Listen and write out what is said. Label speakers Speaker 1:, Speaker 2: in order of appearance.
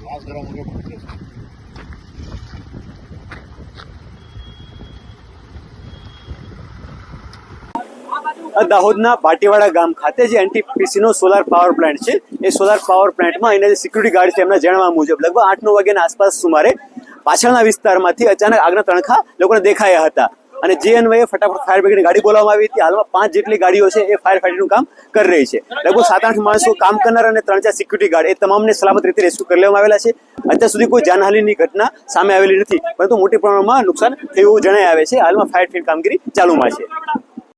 Speaker 1: Lázaro morreu com o oluyor. દાહોદના ભાટીવાડા ગામ ખાતે જે એનટીપીસી નો સોલાર પાવર પ્લાન્ટ છે, એ સોલાર પાવર પ્લાન્ટમાં એના જે સિક્યુરિટી ગાર્ડ છે, એમના જણાવવા મુજબ લગભગ આઠ નવ વાગ્યાના આસપાસ સુમારે પાછળના વિસ્તારમાંથી અચાનક આગના તણખા લોકોને દેખાયા હતા. અને જે અન્વયે ફટાફટ ફાયર બ્રિગેડની ગાડી બોલાવવામાં આવી હતી. હાલમાં પાંચ જેટલી ગાડીઓ છે એ ફાયર ફાઈટિંગનું કામ કરી રહી છે. લગભગ સાત આઠ માણસો કામ કરનાર અને ત્રણ ચાર સિક્યુરિટી ગાર્ડ એ તમામને સલામત રીતે રેસ્ક્યુ કરી લેવામાં આવેલા છે. અત્યાર સુધી કોઈ જાનહાનિની ઘટના સામે આવેલી નથી, પરંતુ મોટી પ્રમાણમાં નુકસાન થયું જણાય આવે છે. હાલમાં ફાયર ફાઈટ કામગીરી ચાલુમાં છે.